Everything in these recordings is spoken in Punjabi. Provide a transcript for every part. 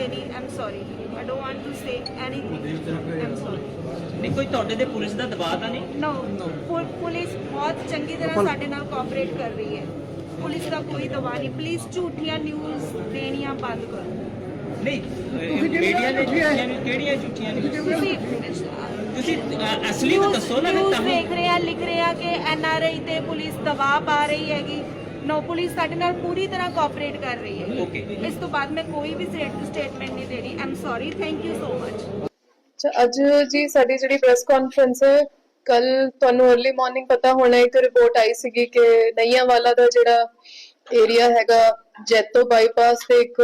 ਦੇਣੀ I'm sorry I don't want to say anything I'm sorry ਨਹੀਂ ਕੋਈ ਤੁਹਾਡੇ ਤੇ ਪੁਲਿਸ ਦਾ ਦਬਾਅ ਤਾਂ ਨਹੀਂ? ਨੋ ਪੁਲਿਸ ਬਹੁਤ ਚੰਗੀ ਤਰ੍ਹਾਂ ਸਾਡੇ ਨਾਲ ਕੋਆਪਰੇਟ ਕਰ ਰਹੀ ਹੈ। ਪੁਲਿਸ ਦਾ ਕੋਈ ਦਬਾਅ ਨਹੀਂ। ਪਲੀਜ਼ ਝੂਠੀਆਂ ਨਿਊਜ਼ ਦੇਣੀਆਂ ਬੰਦ ਕਰੋ। ਨਹੀਂ ਮੀਡੀਆ ਨੇ ਝੂਠੀਆਂ ਨੇ? ਕਿਹੜੀਆਂ ਝੂਠੀਆਂ ਨੇ? ਤੁਸੀਂ ਤੁਸੀਂ ਅ, ਅਸਲੀ ਤਾਂ ਦੱਸੋ ਨਾ ਤੁਹਾਨੂੰ ਦੇਖ ਰਹੇ ਆ ਲਿਖ ਰਹੇ ਆ ਕਿ ਐਨ ਆਰ ਆਈ ਤੇ ਪੁਲਿਸ ਦਬਾਅ ਪਾ ਰਹੀ ਹੈਗੀ। ਨੋ ਪੁਲਿਸ ਸਾਡੇ ਨਾਲ ਪੂਰੀ ਤਰ੍ਹਾਂ ਕੋਆਪਰੇਟ ਕਰ ਰਹੀ ਹੈ। ਓਕੇ ਇਸ ਤੋਂ ਬਾਅਦ ਮੈਂ ਕੋਈ ਵੀ ਸਟੇਟਮੈਂਟ ਨਹੀਂ ਦੇ ਰਹੀ। I'm sorry thank you so much ਅੱਛਾ ਅੱਜ ਜੀ ਸਾਡੀ ਜਿਹੜੀ ਪ੍ਰੈਸ ਕਾਨਫਰੰਸ ਹੈ ਕੱਲ ਤੁਹਾਨੂੰ अर्ਲੀ ਮਾਰਨਿੰਗ ਪਤਾ ਹੋਣਾ ਇੱਕ ਰਿਪੋਰਟ ਆਈ ਸੀਗੀ ਕਿ ਨਈਆਂ ਵਾਲਾ ਦਾ ਜਿਹੜਾ ਏਰੀਆ ਹੈਗਾ ਜੈਤੋ ਬਾਈਪਾਸ ਤੇ ਇੱਕ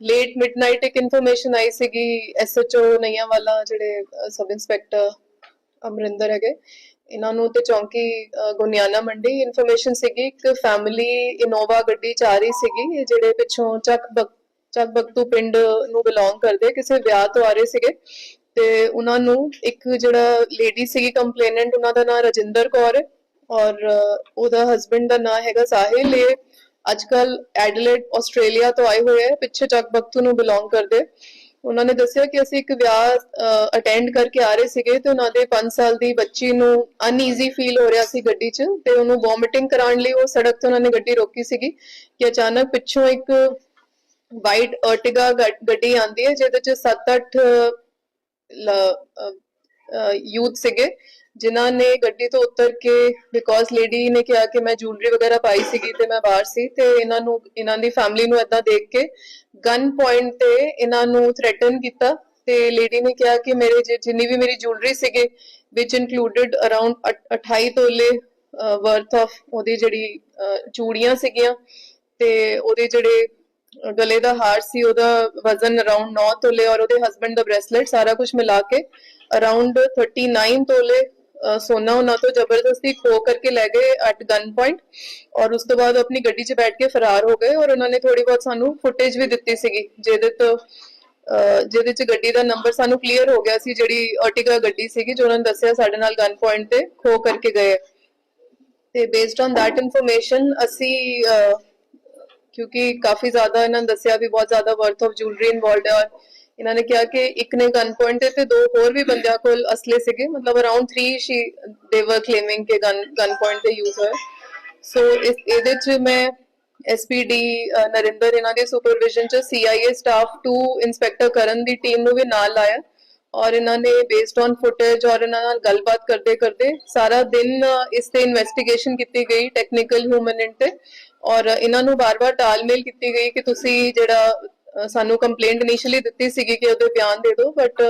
ਲੇਟ ਮਿਡਨਾਈਟ ਇੱਕ ਇਨਫੋਰਮੇਸ਼ਨ ਆਈ ਸੀਗੀ ਐਸਐਚਓ ਨਈਆਂ ਵਾਲਾ ਜਿਹੜੇ ਸਬ ਇੰਸਪੈਕਟਰ ਅਮਰਿੰਦਰ ਹੈਗੇ। ਇਹਨਾਂ ਨੂੰ ਤੇ ਚੌਂਕੀ ਅ, ਮੰਡੀ ਇਨਫੋਰਮੇਸ਼ਨ ਸੀਗੀ ਇੱਕ ਫੈਮਿਲੀ ਇਨੋਵਾ ਗੱਡੀ ਚ ਆ ਰਹੀ ਸੀਗੀ ਜਿਹੜੇ ਪਿੱਛੋਂ ਚੱਕ ਚੱਕ ਬਕਤੂ ਪਿੰਡ ਨੂੰ ਬਿਲੋਂਗ ਕਰਦੇ ਕਿਸੇ ਵਿਆਹ ਤੋਂ ਆ ਰਹੇ ਸੀਗੇ। ਤੇ ਉਹਨਾਂ ਨੂੰ ਇੱਕ ਜਿਹੜਾ ਲੇਡੀ ਸੀਗੀ ਕੰਪਲੇਨੈਂਟ ਉਹਨਾਂ ਦਾ ਨਾਮ ਰਜਿੰਦਰ ਕੌਰ ਹੈ ਔਰ ਉਹਦਾ ਹਸਬੰਡ ਦਾ ਨਾਮ ਹੈਗਾ ਸਾਹਿਲ। ਇਹ ਅੱਜਕੱਲ ਐਡਲੇਡ ਆਸਟ੍ਰੇਲੀਆ ਤੋਂ ਆਏ ਹੋਏ ਹੈ ਪਿੱਛੇ ਚੱਕ ਬਕਤੂ ਨੂੰ ਬਿਲੋਂਗ ਕਰਦੇ। ਉਹਨਾਂ ਨੇ ਦੱਸਿਆ ਕਿ ਅਸੀਂ ਇੱਕ ਵਿਆਹ ਅਟੈਂਡ ਕਰਕੇ ਆ ਰਹੇ ਸੀਗੇ ਤੇ ਉਹਨਾਂ ਦੇ 5 ਸਾਲ ਦੀ ਬੱਚੀ ਨੂੰ ਅਨਈਜ਼ੀ ਫੀਲ ਹੋ ਰਿਹਾ ਸੀ ਗੱਡੀ 'ਚ ਤੇ ਉਹਨੂੰ ਵੋਮਿਟਿੰਗ ਕਰਾਉਣ ਲਈ ਉਹ ਸੜਕ ਤੇ ਉਹਨਾਂ ਨੇ ਗੱਡੀ ਰੋਕੀ ਸੀਗੀ ਕਿ ਅਚਾਨਕ ਪਿੱਛੋਂ ਇੱਕ ਵਾਈਟ ਅਰਟਿਗਾ ਗੱਡੀ ਆਂਦੀ ਹੈ ਜਿਹਦੇ 'ਚ 7-8 ਯੂਥ ਸੀਗੇ ਜਿਨ੍ਹਾਂ ਨੇ ਗੱਡੀ ਤੋਂ ਉਤਰ ਕੇ ਬਿਕੋਜ਼ ਲੇਡੀ ਨੇ ਕਿਹਾ ਕਿ ਮੈਂ ਜੁਐਲਰੀ ਵਗੈਰਾ ਪਾਈ ਸੀਗੀ ਤੇ ਮੈਂ ਬਾਹਰ ਸੀ, ਤੇ ਇਹਨਾਂ ਨੂੰ, ਇਹਨਾਂ ਦੀ ਫੈਮਿਲੀ ਨੂੰ ਏਦਾਂ ਦੇਖ ਕੇ ਗਨ ਪੁਆਇੰਟ ਤੇ ਇਹਨਾਂ ਨੂੰ ਥ੍ਰੈਟਨ ਕੀਤਾ ਤੇ ਲੇਡੀ ਨੇ ਕਿਹਾ ਕਿ ਮੇਰੇ ਜਿੰਨੀ ਵੀ ਮੇਰੀ ਜੁਐਲਰੀ ਸੀਗੇ ਵਿਚ ਇਨਕਲੂਡਡ ਅਰਾਊਂਡ 28 ਤੋਲੇ ਵਰਥ ਆਫ ਉਹਦੀ ਜਿਹੜੀ ਚੂੜੀਆਂ ਸੀਗੀਆਂ ਤੇ ਉਹਦੇ ਜਿਹੜੇ ਗਲੇ ਦਾ ਹਾਰ ਸੀ, ਉਹਦਾ ਵਜ਼ਨ ਅਰਾਊਂਡ 9 ਤੋਲੇ ਔਰ ਉਹਦੇ ਹਸਬੰਡ ਦਾ ਬ੍ਰੇਸਲੇਟ ਸਾਰਾ ਕੁਝ ਮਿਲਾ ਕੇ ਅਰਾਊਂਡ 39 ਤੋਲੇ ਸੋਨਾ ਉਹਨਾਂ ਤੋਂ ਜ਼ਬਰਦਸਤੀ ਖੋ ਕਰਕੇ ਲੈ ਗਏ ਐਟ ਗਨ ਪੁਆਇੰਟ ਔਰ ਉਸ ਤੋਂ ਬਾਅਦ ਆਪਣੀ ਗੱਡੀ 'ਚ ਬੈਠ ਕੇ ਫਰਾਰ ਹੋ ਗਏ ਔਰ ਉਹਨਾਂ ਨੇ ਥੋੜੀ ਬਹੁਤ ਸਾਨੂੰ ਫੁਟੇਜ ਵੀ ਦਿੱਤੀ ਸੀਗੀ ਜਿਹਦੇ ਤੋਂ ਜਿਹਦੇ 'ਚ ਗੱਡੀ ਦਾ ਨੰਬਰ ਸਾਨੂੰ ਕਲੀਅਰ ਹੋ ਗਿਆ ਸੀ ਜਿਹੜੀ ਆਰਟਿਕਾ ਗੱਡੀ ਸੀਗੀ ਜੋ ਉਹਨਾਂ ਨੇ ਦੱਸਿਆ ਸਾਡੇ ਨਾਲ ਗਨ ਪੁਆਇੰਟ ਤੇ ਖੋ ਕਰਕੇ ਗਏ। ਤੇ ਬੇਸਡ ਔਨ that ਇਨਫੋਰਮੇਸ਼ਨ ਅਸੀਂ ਅਹ, ਕਿਉਂਕਿ ਕਾਫੀ ਜ਼ਿਆਦਾ ਇਹਨਾਂ ਨੇ ਦੱਸਿਆ ਵੀ ਬਹੁਤ ਜ਼ਿਆਦਾ ਵਰਥ ਆਫ ਜੁਐਲਰੀ ਇਨਵੋਲਡ ਹੈ ਔਰ ਇਹਨਾਂ ਨੇ ਕਿਹਾ ਕਿ ਇੱਕ ਨੇ ਗਨ ਪੁਆਇੰਟ ਤੇ ਦੋ ਹੋਰ ਵੀ ਬੰਦਿਆਂ ਕੋਲ ਅਸਲੇ ਸੀਗੇ। ਮਤਲਬ ਅਰਾਊਂਡ 3 ਸ਼ੀ ਦੇ ਵਰ ਕਲੇਮਿੰਗ ਕਿ ਗਨ ਗਨ ਪੁਆਇੰਟ ਤੇ ਯੂਜ਼ ਹੋਇਆ ਸੋ ਇਸ, ਇਹਦੇ ਚ ਮੈਂ ਐਸਪੀਡੀ ਨਰਿੰਦਰ ਇਹਨਾਂ ਦੇ ਸੁਪਰਵਿਜ਼ਨ ਚ ਸੀਆਈਏ ਸਟਾਫ 2 ਇੰਸਪੈਕਟਰ ਕਰਨ ਦੀ ਟੀਮ ਨੂੰ ਵੀ ਨਾਲ ਲਾਇਆ। ਔਰ ਇਹਨਾਂ ਨੇ ਬੇਸਡ ਔਨ ਫੁਟੇਜ ਔਰ ਇਹਨਾਂ ਨਾਲ ਗੱਲਬਾਤ ਕਰਦੇ ਕਰਦੇ ਸਾਰਾ ਦਿਨ ਇਸ ਤੇ ਇਨਵੈਸਟੀਗੇਸ਼ਨ ਕੀਤੀ ਗਈ ਟੈਕਨੀਕਲ ਹਿਊਮਨ ਤੇ। ਔਰ ਇਹਨਾਂ ਨੂੰ ਬਾਰ-ਬਾਰ ਤਾਲਮੇਲ ਕੀਤੀ ਗਈ ਕਿ ਤੁਸੀਂ ਜਿਹੜਾ ਸਾਨੂੰ ਕੰਪਲੇਂਟ ਇਨੀਸ਼ੀਅਲੀ ਦਿੱਤੀ ਸੀਗੀ ਕਿ ਉਹਦੇ ਬਿਆਨ ਦੇ ਦਿਓ ਬਟ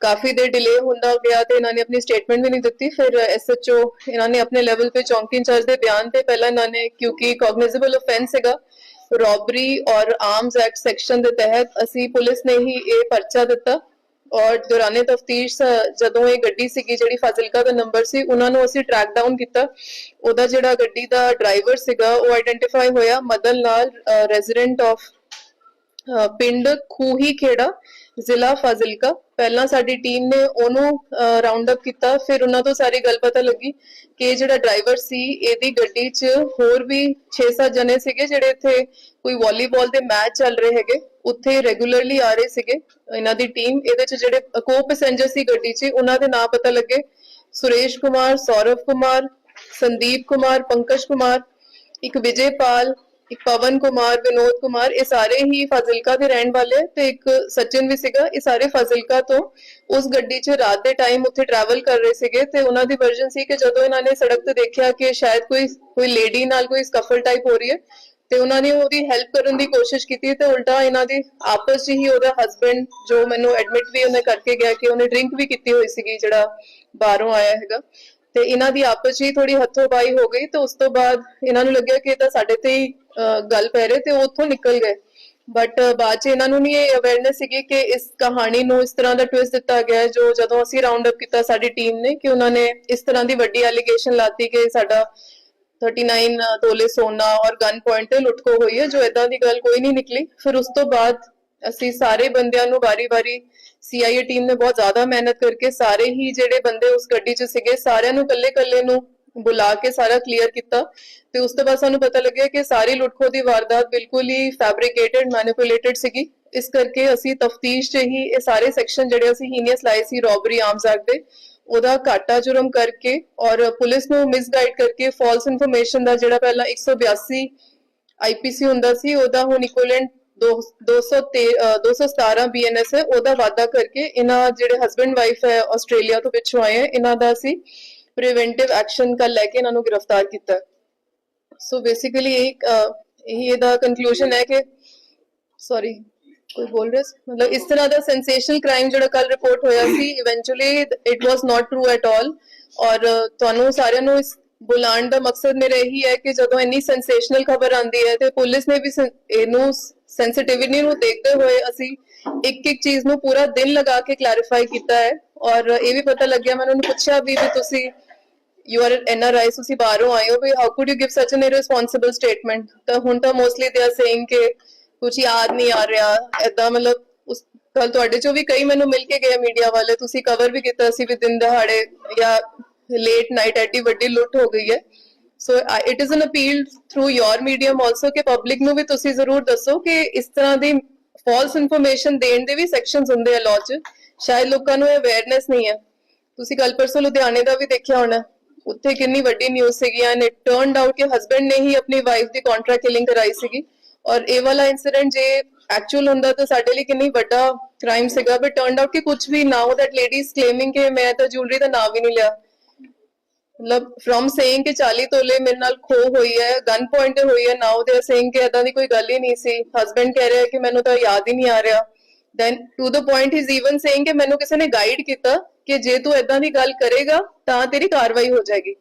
ਕਾਫੀ ਦੇਰ ਡਿਲੇ ਹੁੰਦਾ ਗਿਆ ਤੇ ਇਹਨਾਂ ਨੇ ਆਪਣੀ ਸਟੇਟਮੈਂਟ ਵੀ ਨਹੀਂ ਦਿੱਤੀ। ਫਿਰ ਐਸਐਚਓ ਇਹਨਾਂ ਨੇ ਆਪਣੇ ਲੈਵਲ ਤੇ ਚੌਂਕੀ ਇੰਚਾਰਜ ਦੇ ਬਿਆਨ ਤੇ ਪਹਿਲਾਂ ਇਹਨਾਂ ਨੇ ਕਿਉਂਕਿ ਕੌਗਨਾਈਜ਼ੇਬਲ ਆਫੈਂਸ ਹੈਗਾ ਰੋਬਰੀ ਔਰ ਆਰਮਸ ਐਕਟ ਸੈਕਸ਼ਨ ਦੇ ਤਹਿਤ ਅਸੀਂ ਪੁਲਿਸ ਨੇ ਹੀ ਇਹ ਪਰਚਾ ਦਿੱਤਾ ਔਰ ਦੌਰਾਨੇ ਤਫਤੀਸ਼, ਜਦੋਂ ਇਹ ਗੱਡੀ ਸੀਗੀ ਜਿਹੜੀ ਫਾਜ਼ਿਲਕਾ ਦਾ ਨੰਬਰ ਸੀ, ਉਹਨਾਂ ਨੂੰ ਅਸੀਂ ਟਰੈਕ ਡਾਊਨ ਕੀਤਾ। ਉਹਦਾ ਜਿਹੜਾ ਗੱਡੀ ਦਾ ਡਰਾਈਵਰ ਸੀਗਾ, ਉਹ ਆਇਡੈਂਟੀਫਾਈ ਹੋਇਆ, ਮਦਨ ਲਾਲ ਰੈਜ਼ੀਡੈਂਟ ਆਫ ਪਿੰਡ ਖੂਹੀ ਖੇੜਾ, ਜ਼ਿਲ੍ਹਾ ਫਾਜ਼ਿਲਕਾ। ਪਹਿਲਾਂ ਸਾਡੀ ਟੀਮ ਨੇ ਉਹਨੂੰ ਰਾਉਂਡ ਅਪ ਕੀਤਾ। ਫਿਰ ਉਹਨਾਂ ਤੋਂ ਸਾਰੀ ਗੱਲ ਪਤਾ ਲੱਗੀ ਕਿ ਜਿਹੜਾ ਡਰਾਈਵਰ ਸੀ, ਇਹਦੀ ਗੱਡੀ 'ਚ ਹੋਰ ਵੀ 6-7 ਜਣੇ ਸੀਗੇ ਜਿਹੜੇ ਇੱਥੇ ਕੋਈ ਵਾਲੀਬਾਲ ਦੇ ਮੈਚ ਚੱਲ ਰਹੇ ਹੈਗੇ। ਉੱਥੇ ਰੈਗੂਲਰਲੀ ਆ ਰਹੇ ਸੀਗੇ। ਇਹਨਾਂ ਦੀ ਟੀਮ ਇਹਦੇ 'ਚ ਜਿਹੜੇ ਕੋ ਪੈਸੇਂਜਰ ਸੀ ਗੱਡੀ 'ਚ, ਉਹਨਾਂ ਦੇ ਨਾਂ ਪਤਾ ਲੱਗੇ। ਸੁਰੇਸ਼ ਕੁਮਾਰ, ਸੌਰਵ ਕੁਮਾਰ, ਸੰਦੀਪ ਕੁਮਾਰ, ਪੰਕਜ ਕੁਮਾਰ, ਇੱਕ ਵਿਜੇਪਾਲ ਇੱਕ ਪਵਨ ਕੁਮਾਰ, ਵਿਨੋਦ ਕੁਮਾਰ, ਇਹ ਸਾਰੇ ਹੀ ਫਾਜ਼ਿਲਕਾ ਦੇ ਰਹਿਣ ਵਾਲੇ ਤੇ ਇੱਕ ਸਚਿਨ ਵੀ ਸੀਗਾ। ਇਹ ਸਾਰੇ ਫਾਜ਼ਿਲਕਾ ਤੋਂ ਉਸ ਗੱਡੀ 'ਚ ਰਾਤ ਦੇ ਟਾਈਮ ਉੱਥੇ ਟਰੈਵਲ ਕਰ ਰਹੇ ਸੀਗੇ ਤੇ ਉਹਨਾਂ ਦੀ ਵਰਜਨ ਸੀ ਕਿ ਜਦੋਂ ਇਹਨਾਂ ਨੇ ਸੜਕ ਤੇ ਦੇਖਿਆ ਕਿ ਸ਼ਾਇਦ ਕੋਈ ਕੋਈ ਲੇਡੀ ਨਾਲ ਕੋਈ ਸਕਫਲ ਟਾਈਪ ਹੋ ਰਹੀ ਹੈ, ਤੇ ਉਹਨਾਂ ਨੇ ਉਹਦੀ ਹੈਲਪ ਕਰਨ ਦੀ ਕੋਸ਼ਿਸ਼ ਕੀਤੀ ਤੇ ਉਲਟਾ ਇਹਨਾਂ ਦੀ ਆਪਸ 'ਚ ਹੀ ਉਹਦਾ ਹਸਬੰਡ ਜੋ ਮੈਨੂੰ ਐਡਮਿਟ ਵੀ ਉਹਨੇ ਕਰਕੇ ਗਿਆ ਕਿ ਉਹਨੇ ਡਰਿੰਕ ਵੀ ਕੀਤੀ ਹੋਈ ਸੀਗੀ ਜਿਹੜਾ ਬਾਹਰੋਂ ਆਇਆ ਹੈਗਾ। ਤੇ ਇਹਨਾਂ ਦੀ ਆਪਸ 'ਚ ਥੋੜੀ ਹੱਥੋਂ-ਪਾਈ ਹੋ ਗਈ ਤੇ ਉਸ ਤੋਂ ਬਾਅਦ ਇਹਨਾਂ ਨੂੰ ਲੱਗਿਆ ਕਿ ਇਹ ਤਾਂ ਸਾਡੇ ਤੇ ਹੀ ਗੱਲ ਪੈ ਰਹੀ ਤੇ ਉਹ ਉੱਥੋਂ ਨਿਕਲ ਗਏ। ਬਟ ਬਾਅਦ 'ਚ ਇਹਨਾਂ ਨੂੰ ਨਹੀਂ ਇਹ ਅਵੇਅਰਨੈਸ ਸੀਗੀ ਕਿ ਇਸ ਕਹਾਣੀ ਨੂੰ ਇਸ ਤਰ੍ਹਾਂ ਦਾ ਟਵਿਸਟ ਦਿੱਤਾ ਗਿਆ ਜੋ ਜਦੋਂ ਅਸੀਂ ਰਾਉਂਡ ਅਪ ਕੀਤਾ ਸਾਡੀ ਟੀਮ ਨੇ ਕਿ ਉਹਨਾਂ ਨੇ ਇਸ ਤਰ੍ਹਾਂ ਦੀ ਵੱਡੀ ਐਲੀਗੇਸ਼ਨ ਲਾਤੀ ਕਿ ਸਾਡਾ 39 ਤੋਲੇ ਸੋਨਾ ਔਰ ਗਨ ਪੁਆਇੰਟ ਤੇ ਲੁੱਟਕੋ ਹੋਈ ਹੈ, ਜੋ ਇਦਾਂ ਦੀ ਗੱਲ ਕੋਈ ਨਹੀਂ ਨਿਕਲੀ। ਫਿਰ ਉਸ ਤੋਂ ਬਾਅਦ ਅਸੀਂ ਸਾਰੇ ਬੰਦਿਆਂ ਨੂੰ ਵਾਰੀ-ਵਾਰੀ ਸੀਆਈਏ ਟੀਮ ਨੇ ਬਹੁਤ ਜ਼ਿਆਦਾ ਮਿਹਨਤ ਕਰਕੇ ਸਾਰੇ ਹੀ ਜਿਹੜੇ ਬੰਦੇ ਉਸ ਗੱਡੀ 'ਚ ਸੀਗੇ, ਸਾਰਿਆਂ ਨੂੰ ਕੱਲੇ-ਕੱਲੇ ਨੂੰ ਬੁਲਾ ਕੇ ਸਾਰਾ ਕਲੀਅਰ ਕੀਤਾ ਤੇ ਉਸ ਤੋਂ ਬਾਅਦ ਸਾਨੂੰ ਪਤਾ ਲੱਗਿਆ ਕਿ ਸਾਰੀ ਲੁੱਟਖੋ ਦੀ ਵਾਰਦਾਤ ਬਿਲਕੁਲ ਹੀ ਫੈਬਰਿਕੇਟਡ ਮੈਨੀਪੂਲੇਟਡ ਸੀਗੀ। ਇਸ ਕਰਕੇ ਅਸੀਂ ਤਫਤੀਸ਼ 'ਚ ਹੀ ਇਹ ਸਾਰੇ ਸੈਕਸ਼ਨ ਜਿਹੜੇ ਅਸੀਂ ਹੀਨੀਅਸ ਲਾਏ ਸੀ ਰੋਬਰੀ ਆਰਮਸ ਐਕਟ ਦੇ, ਉਹਦਾ ਘਾਟਾ ਜੁਰਮ ਕਰਕੇ ਔਰ ਪੁਲਿਸ ਨੂੰ ਮਿਸਗਾਈਡ ਕਰਕੇ ਫਾਲਸ ਇਨਫੋਰਮੇਸ਼ਨ ਦਾ ਜਿਹੜਾ ਪਹਿਲਾਂ 182 ਆਈਪੀਸੀ ਹੁੰਦਾ ਸੀ, ਉਹਦਾ ਹੁਣ ਇਕੁਇਵਲੈਂਟ 217 ਬੀਐਨਐਸ ਹੈ, ਉਹਦਾ ਵਾਅਦਾ ਕਰਕੇ ਇਹਨਾਂ ਜਿਹੜੇ ਹਸਬੰਡ ਵਾਈਫ ਹੈ ਆਸਟ੍ਰੇਲੀਆ ਤੋਂ ਪਿੱਛੋਂ ਆਏ ਇਹਨਾਂ ਦਾ ਅਸੀਂ ਪ੍ਰੀਵੈਂਟਿਵ ਐਕਸ਼ਨ ਕੱਲ ਲੈ ਕੇ ਇਹਨਾਂ ਨੂੰ ਗ੍ਰਿਫਤਾਰ ਕੀਤਾ। ਸੋ ਬੇਸਿਕਲੀ ਇਹ ਇਹਦਾ ਕਨਕਲੂਜਨ ਹੈ ਕਿ ਸੌਰੀ ਕੋਈ ਬੋਲ ਰਿਹਾ ਮਤਲਬ ਇਸ ਤਰ੍ਹਾਂ ਦਾ ਸੈਂਸੇਸ਼ਨਲ ਕ੍ਰਾਈਮ ਜਿਹੜਾ ਕੱਲ ਰਿਪੋਰਟ ਹੋਇਆ ਸੀ eventually it was not true at all ਔਰ ਤੁਹਾਨੂੰ ਸਾਰਿਆਂ ਨੂੰ ਇਸ ਬੁਲਾਉਣ ਦਾ ਮਕਸਦ ਮੇਰਾ ਇਹੀ ਹੈ ਕਿ ਜਦੋਂ ਇੰਨੀ ਸੈਂਸੇਸ਼ਨਲ ਖਬਰ ਆਉਂਦੀ ਹੈ ਤੇ ਪੁਲਿਸ ਨੇ ਵੀ ਸੈਂ- ਇਹਨੂੰ ਸੈਂਸਿਟਿਵਿਟੀ ਨੂੰ ਦੇਖਦੇ ਹੋਏ ਅਸੀਂ ਇੱਕ ਇੱਕ ਚੀਜ਼ ਨੂੰ ਪੂਰਾ ਦਿਨ ਲਗਾ ਕੇ ਕਲੈਰੀਫਾਈ ਕੀਤਾ ਹੈ। ਔਰ ਇਹ ਵੀ ਪਤਾ ਲੱਗਿਆ, ਮੈਂ ਉਹਨਾਂ ਨੂੰ ਪੁੱਛਿਆ ਵੀ ਵੀ ਤੁਸੀਂ you are N R I ਤੁਸੀਂ ਬਾਹਰੋਂ ਆਏ ਹੋ, ਵੀ how could you give such an irresponsible statement ਤਾਂ ਹੁਣ ਤਾਂ ਮੋਸਟਲੀ ਦੇ ਆਰ ਸੇਇੰਗ ਕਿ ਕੁਝ ਯਾਦ ਨਹੀਂ ਆ ਰਿਹਾ। ਐਦਾਂ ਮਤਲਬ ਉਸ ਕੱਲ ਤੁਹਾਡੇ ਚੋਂ ਵੀ ਕਈ ਮੈਨੂੰ ਮਿਲ ਕੇ ਗਏ ਮੀਡੀਆ ਵਾਲੇ, ਤੁਸੀਂ ਕਵਰ ਵੀ ਕੀਤਾ ਸੀ ਵੀ ਦਿਨ ਦਹਾੜੇ ਜਾਂ ਲੇਟ ਨਾਈਟ ਐਡੀ ਵੱਡੀ ਲੁੱਟ ਹੋ ਗਈ ਹੈ। So it is an appeal through your medium also ਕਿ ਪਬਲਿਕ ਨੂੰ ਵੀ ਤੁਸੀਂ ਜ਼ਰੂਰ ਦੱਸੋ ਕਿ ਇਸ ਤਰ੍ਹਾਂ ਦੀ ਫਾਲਸ ਇਨਫੋਰਮੇਸ਼ਨ ਦੇਣ ਦੇ ਵੀ ਸੈਕਸ਼ਨਸ ਹੁੰਦੇ ਆ ਲਾਅ 'ਚ। ਸ਼ਾਇਦ ਲੋਕਾਂ ਨੂੰ ਅਵੇਅਰਨੈਸ ਨਹੀਂ ਹੈ। ਤੁਸੀਂ ਕੱਲ ਪਰਸੋਂ ਲੁਧਿਆਣੇ ਦਾ ਵੀ ਦੇਖਿਆ ਹੋਣਾ। ਉੱਥੇ ਕਿੰਨੀ ਵੱਡੀ ਨਿਊਜ਼ ਸੀਗੀ ਐਂਡ ਇਟ ਟਰਨਡ ਆਊਟ ਕਿ ਹਸਬੰਡ ਨੇ ਹੀ ਆਪਣੀ ਵਾਈਫ ਦੀ ਕੰਟਰੈਕਟ ਕਿਲਿੰਗ ਕਰਾਈ ਸੀਗੀ। ਔਰ ਇਹ ਵਾਲਾ ਇਨਸੀਡੈਂਟ ਜੇ ਐਕਚੁਅਲ ਹੁੰਦਾ ਤਾਂ ਸਾਡੇ ਲਈ ਕਿੰਨੀ ਵੱਡਾ ਕ੍ਰਾਈਮ ਸੀਗਾ। ਬਟ ਟਰਨਡ ਆਊਟ ਕਿ ਕੁਝ ਵੀ ਨਾਓ ਦੈਟ ਲੇਡੀ ਕਲੇਮਿੰਗ ਕਿ ਮੈਂ ਤਾਂ ਜੁਐਲਰੀ ਦਾ ਨਾਮ ਵੀ ਨਹੀਂ ਲਿਆ। ਮਤਲਬ ਫਰਮ ਸੇਇੰਗ ਕਿ 40 ਤੋਲੇ ਮੇਰੇ ਨਾਲ ਖੋ ਹੋਈ ਹੈ ਗਨ ਪੁਆਇੰਟ ਹੋਈ ਹੈ ਨਾਓ ਦੇ ਸੇਇੰਗ ਕਿ ਏਦਾਂ ਦੀ ਕੋਈ ਗੱਲ ਹੀ ਨਹੀਂ ਸੀ। ਹਸਬੰਡ ਕਹਿ ਰਿਹਾ ਕਿ ਮੈਨੂੰ ਤਾਂ ਯਾਦ ਹੀ ਨਹੀਂ ਆ ਰਿਹਾ। Then to the point is even saying ਕਿ ਮੈਨੂੰ ਕਿਸੇ ਨੇ ਗਾਈਡ ਕੀਤਾ ਕਿ ਜੇ ਤੂੰ ਏਦਾਂ ਦੀ ਗੱਲ ਕਰੇਗਾ, ਤਾਂ ਤੇਰੀ ਕਾਰਵਾਈ ਹੋ ਜਾਏਗੀ।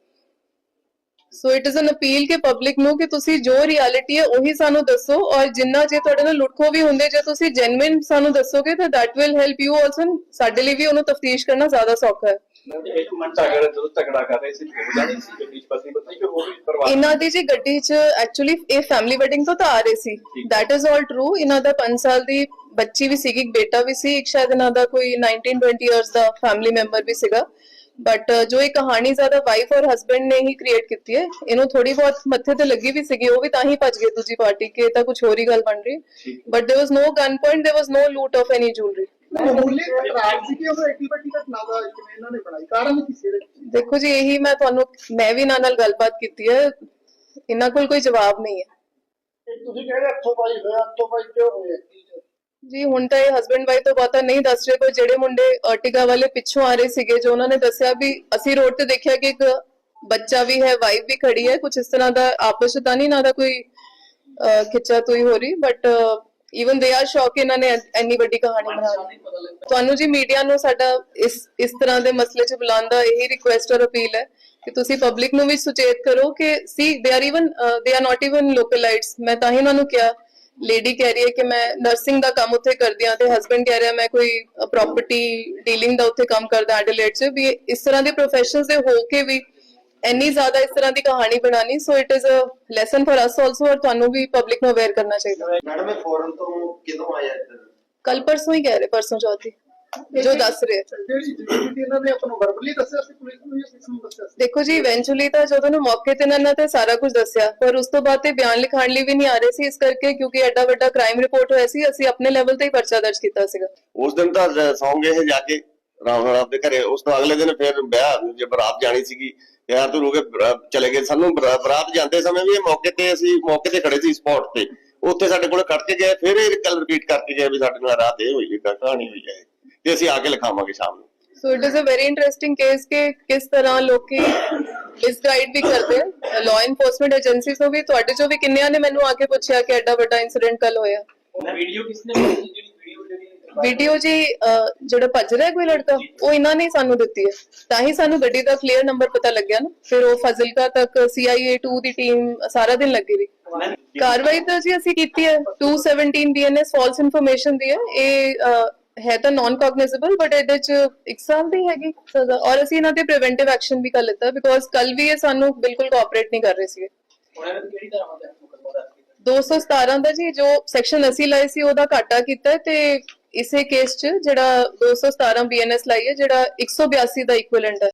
So it is an appeal ਕਿ ਪਬਲਿਕ ਨੂੰ ਕਿ ਤੁਸੀਂ ਜੋ ਰਿਐਲਿਟੀ ਹੈ, ਉਹੀ ਸਾਨੂੰ ਦੱਸੋ ਔਰ ਜਿੰਨਾ ਜੇ ਤੁਹਾਡੇ ਨਾਲ ਲੁੱਟਖੋ ਵੀ ਹੁੰਦੇ ਜੇ ਤੁਸੀਂ ਜੈਨੂਇਨ ਸਾਨੂੰ ਦੱਸੋਗੇ, ਤਾਂ that will help you also ਸਾਡੇ ਲਈ ਵੀ ਉਹਨੂੰ ਤਫਤੀਸ਼ ਕਰਨਾ ਜ਼ਿਆਦਾ ਸੌਖਾ ਹੈ। ਇੱਕ ਮਿੰਟ ਝਗੜਾ ਜਦੋਂ ਝਗੜਾ ਕਰ ਰਹੇ ਸੀ ਹੋ ਜਾਣੀ ਸੀ ਗੱਡੀ ਚ ਪਤੀ ਪਤੀ ਕਿ ਹੋਰ ਵੀ ਪਰਿਵਾਰ ਇਹਨਾਂ ਦੀ ਜੀ ਗੱਡੀ 'ਚ ਐਕਚੁਅਲੀ ਇਹ ਫੈਮਿਲੀ ਵੈਡਿੰਗ ਤੋਂ ਤਾਂ ਆ ਰਹੇ ਸੀ that is all true ਇਹਨਾਂ ਦਾ 5 ਸਾਲ ਦੀ ਬੱਚੀ ਵੀ ਸੀਗੀ ਇੱਕ ਬੇਟਾ ਵੀ ਸੀ ਇੱਕ ਸ਼ਾਇਦ ਇਹਨਾਂ ਦਾ ਕੋਈ 19 20 ਇਅਰਸ ਦਾ ਫੈਮਿਲੀ ਮੈਂਬਰ ਵੀ ਸੀਗਾ ਬਟ ਜੋ ਇਹ ਕਹਾਣੀ ਜ਼ਿਆਦਾ ਵਾਈਫ ਔਰ ਹਸਬੰਡ ਨੇ ਹੀ ਕ੍ਰੀਏਟ ਕੀਤੀ ਹੈ ਇਹਨੂੰ ਥੋੜੀ ਬਹੁਤ ਮੱਥੇ ਤੇ ਲੱਗੀ ਵੀ ਸੀਗੀ ਉਹ ਵੀ ਤਾਂ ਹੀ ਭੱਜ ਗਏ ਦੂਜੀ ਪਾਰਟੀ ਕਿ ਇਹ ਤਾਂ ਕੁਝ ਹੋਰ ਹੀ ਗੱਲ ਬਣ ਰਹੀ but there was no gun point there was no loot of any jewellery ਮਾਮੂਲੀ ਰਾਜ ਸੀ ਕਿ ਉਹ ਏਟੀ ਬੱਟੀ ਘਟਨਾ ਦਾ ਕਿਵੇਂ ਇਹਨਾਂ ਨੇ ਬਣਾਈ। ਕਾਰਨ ਕੀ ਸੀ ਇਹਦੇ ਦੇਖੋ ਜੀ ਇਹੀ ਮੈਂ ਤੁਹਾਨੂੰ ਮੈਂ ਵੀ ਇਹਨਾਂ ਨਾਲ ਗੱਲਬਾਤ ਕੀਤੀ ਹੈ। ਇਹਨਾਂ ਕੋਲ ਕੋਈ ਜਵਾਬ ਨਹੀਂ ਹੈ। ਇਹ ਤੁਸੀਂ ਕਹਿੰਦੇ ਹੱਥੋਂ ਪਾਈ ਹੋਇਆ ਹੱਥੋਂ ਪਾਈ ਕਿਉਂ ਹੋਇਆ ਜੀ ਹੁਣ ਤਾਂ ਇਹ ਹਸਬੰਡ ਵਾਈਫ ਤੋਂ ਬਾਤਾਂ ਨਹੀਂ ਦੱਸ ਰਹੇ ਪਰ ਜਿਹੜੇ ਮੁੰਡੇ ਅਰਟਿਗਾ ਵਾਲੇ ਪਿੱਛੋਂ ਆ ਰਹੇ ਸੀਗੇ ਜੋ ਉਹਨਾਂ ਨੇ ਦੱਸਿਆ ਵੀ ਅਸੀਂ ਰੋਡ ਤੇ ਦੇਖਿਆ ਕਿ ਇੱਕ ਬੱਚਾ ਵੀ ਹੈ ਵਾਈਫ ਵੀ ਖੜੀ ਹੈ ਕੁਝ ਇਸ ਤਰ੍ਹਾਂ ਦਾ ਆਪਸ ਵਿੱਚ ਤਾਂ ਨਹੀਂ ਨਾ ਦਾ ਕੋਈ ਖਿੱਚਾ ਤੋਈ ਹੋ ਰਹੀ ਬਟ ਇਵਨ ਦੇ ਆਰ ਸ਼ੌਕ ਇਹਨਾਂ ਨੇ ਇੰਨੀ ਵੱਡੀ ਕਹਾਣੀ ਬਣਾ ਲਈ ਤੁਹਾਨੂੰ ਜੀ ਮੀਡੀਆ ਨੂੰ ਸਾਡਾ ਇਸ ਇਸ ਤਰ੍ਹਾਂ ਦੇ ਮਸਲੇ 'ਚ ਬੁਲਾਉਣ ਦਾ ਇਹੀ ਰਿਕੁਐਸਟ ਔਰ ਅਪੀਲ ਹੈ ਕਿ ਤੁਸੀਂ ਪਬਲਿਕ ਨੂੰ ਵੀ ਸੁਚੇਤ ਕਰੋ ਕਿ see they are even they are not even localites ਮੈਂ ਤਾਂ ਹੀ ਉਹਨਾਂ ਨੂੰ ਕਿਹਾ ਲੇਡੀ ਕਹਿ ਰਹੀ ਹੈ ਕਿ ਮੈਂ ਨਰਸਿੰਗ ਦਾ ਕੰਮ ਉੱਥੇ ਕਰਦੀ ਹਾਂ ਤੇ ਹਸਬੰਡ ਕਹਿ ਰਿਹਾ ਮੈਂ ਕੋਈ ਪ੍ਰਾਪਰਟੀ ਡੀਲਿੰਗ ਦਾ ਉੱਥੇ ਕੰਮ ਕਰਦਾ ਐਡਲੇਟ 'ਚ। ਵੀ ਇਸ ਤਰ੍ਹਾਂ ਦੇ ਪ੍ਰੋਫੈਸ਼ਨਸ ਦੇ ਹੋ ਕੇ ਵੀ ਇੰਨੀ ਜ਼ਿਆਦਾ ਇਸ ਤਰ੍ਹਾਂ ਦੀ ਕਹਾਣੀ ਬਣਾਣੀ so it is a lesson for us also ਔਰ ਤੁਹਾਨੂੰ ਵੀ ਪਬਲਿਕ ਨੂੰ ਅਵੇਅਰ ਕਰਨਾ ਚਾਹੀਦਾ। ਮੈਡਮ ਇਹ ਫੋਰਨ ਤੋਂ ਕਿਦੋਂ ਆਇਆ ਇੱਧਰ? ਕੱਲ ਪਰਸੋਂ ਹੀ ਕਹਿ ਰਹੇ ਪਰਸੋਂ ਚੌਥੀ ਜੋ ਦੱਸ ਰਹੇ। ਆ। ਜਿਹੜੀ ਜਿਹੜੀ ਇਹਨਾਂ ਨੇ ਆਪਾਂ ਨੂੰ ਵਰਬਲੀ ਦੱਸਿਆ ਸੀ ਪੁਲਿਸ ਨੂੰ ਜਾਂ ਕਿਸ ਨੂੰ ਦੱਸਿਆ ਸੀ? ਦੇਖੋ ਜੀ ਇਵੈਂਚੁਅਲੀ ਤਾਂ ਜਦੋਂ ਨੂੰ ਮੌਕੇ ਤੇ ਇਹਨਾਂ ਨੇ ਤੇ ਸਾਰਾ ਕੁਝ ਦੱਸਿਆ ਪਰ ਉਸ ਤੋਂ ਬਾਅਦ ਤੇ ਬਿਆਨ ਲਿਖਾਣ ਲਈ ਵੀ ਨਹੀਂ ਆ ਰਹੇ ਸੀ ਇਸ ਕਰਕੇ ਕਿਉਂਕਿ ਐਡਾ ਵੱਡਾ ਕ੍ਰਾਈਮ ਰਿਪੋਰਟ ਹੋਇਆ ਸੀ ਅਸੀਂ ਆਪਣੇ ਲੈਵਲ ਤੇ ਹੀ ਪਰਚਾ ਦਰਜ ਕੀਤਾ ਸੀਗਾ। ਉਸ ਦਿਨ ਤਾਂ ਜ- ਸੌਂ ਗਏ ਇਹ ਜਾ ਕੇ। ਰਾਮ ਨਾਲ ਆਪਦੇ ਘਰੇ। ਉਸ ਤੋਂ ਅਗਲੇ ਦਿਨ ਫਿਰ ਵਿਆਹ ਜੇ ਬਰਾਤ ਜਾਣੀ ਸੀਗੀ ਯਾਰ ਤੂੰ ਰੁਕੇ ਚਲੇ ਗਏ। ਸਾਨੂੰ ਬਰਾ- ਬਰਾਤ ਜਾਂਦੇ ਸਮੇਂ ਵੀ ਇਹ ਮੌਕੇ ਤੇ ਅਸੀਂ ਮੌਕੇ ਤੇ ਖੜੇ ਸੀ ਸਪੌਟ ਤੇ। ਉੱਥੇ ਸਾਡੇ ਕੋਲ ਕੱਟ ਕੇ ਗਏ ਫਿਰ ਇਹ ਗੱਲ ਰਿਪੀਟ ਕਰਕੇ ਗਏ ਵੀ ਸਾਡੇ ਨਾਲ ਰਾਤ ਇਹ ਹੋਈ ਹੈ ਕਹਾਣੀ ਹੋਈ ਹੈ। ਤੇ ਅਸੀਂ ਆ ਕੇ ਲਿਖਾਵਾਂਗੇ ਸ਼ਾਮ ਨੂੰ। So it is a very interesting case ਕਿ ਕਿਸ ਤਰ੍ਹਾਂ ਲੋਕੀ ਮਿਸਗਾਈਡ ਵੀ ਕਰਦੇ ਆ। ਲਾਅ ਇਨਫੋਰਸਮੈਂਟ ਏਜੰਸੀਜ਼ ਨੂੰ ਵੀ ਤੁਹਾਡੇ ਚੋਂ ਵੀ ਕਿੰਨਿਆਂ ਨੇ ਮੈਨੂੰ ਆ ਕੇ ਪੁੱਛਿਆ ਕਿ ਐਡਾ ਵੱਡਾ ਇਨਸੀਡੈਂਟ ਕੱਲ ਹੋਇਆ? ਵੀਡੀਓ ਕਿਸਨੇ ਜਿਹੜੀ ਵੀਡੀਓ ਜੀ ਜਿਹੜਾ ਭੱਜ ਰਿਹਾ ਕੋਈ ਲੜਕਾ, ਉਹ ਇਹਨਾਂ ਨੇ ਸਾਨੂੰ ਦਿੱਤੀ ਹੈ। ਤਾਂ ਹੀ ਸਾਨੂੰ ਗੱਡੀ ਦਾ ਕਲੀਅਰ ਨੰਬਰ ਪਤਾ ਲੱਗਿਆ ਨਾ। ਫਿਰ ਉਹ ਫਜ਼ਿਲਕਾ ਤੱਕ CIA 2 ਦੀ ਟੀਮ ਸਾਰਾ ਦਿਨ ਲੱਗੀ ਰਹੀ। ਕਾਰਵਾਈ ਤਾਂ ਜੀ ਅਸੀਂ ਕੀਤੀ ਹੈ। 217 ਬੀਐਨਐਸ ਫਾਲਸ ਇਨਫੋਰਮੇਸ਼ਨ ਦੀ ਹੈ। ਇਹ ਹੈ ਤਾਂ ਨਾਨ ਕੌਗਨਿਜ਼ੇਬਲ ਬਟ ਇਹਦੇ ਚ ਇੱਕ ਸਾਲ ਦੀ ਹੈਗੀ ਸਜ਼ਾ। ਔਰ ਅਸੀਂ ਇਹਨਾਂ ਤੇ ਪ੍ਰੀਵੈਂਟਿਵ ਐਕਸ਼ਨ ਵੀ ਕਰ ਲਿੱਤਾ। ਬਿਕੋਜ਼ ਕੱਲ ਵੀ ਇਹ ਸਾਨੂੰ ਬਿਲਕੁਲ ਕੋਆਪਰੇਟ ਨਹੀਂ ਕਰ ਰਹੇ ਸੀਗੇ। ਉਹਨਾਂ ਨੇ ਕਿਹੜੀ ਤਰ੍ਹਾਂ ਦਾ 217 ਦਾ ਜੀ ਜੋ ਸੈਕਸ਼ਨ ਅਸੀਂ ਲਾਏ ਸੀ, ਉਹਦਾ ਘਾਟਾ ਕੀਤਾ ਤੇ ਇਸੇ ਕੇਸ 'ਚ ਜਿਹੜਾ 217 ਬੀਐਨਐਸ ਲਾਈ ਹੈ ਜਿਹੜਾ 182 ਦਾ ਇਕੁਇਵਲੈਂਟ ਹੈ।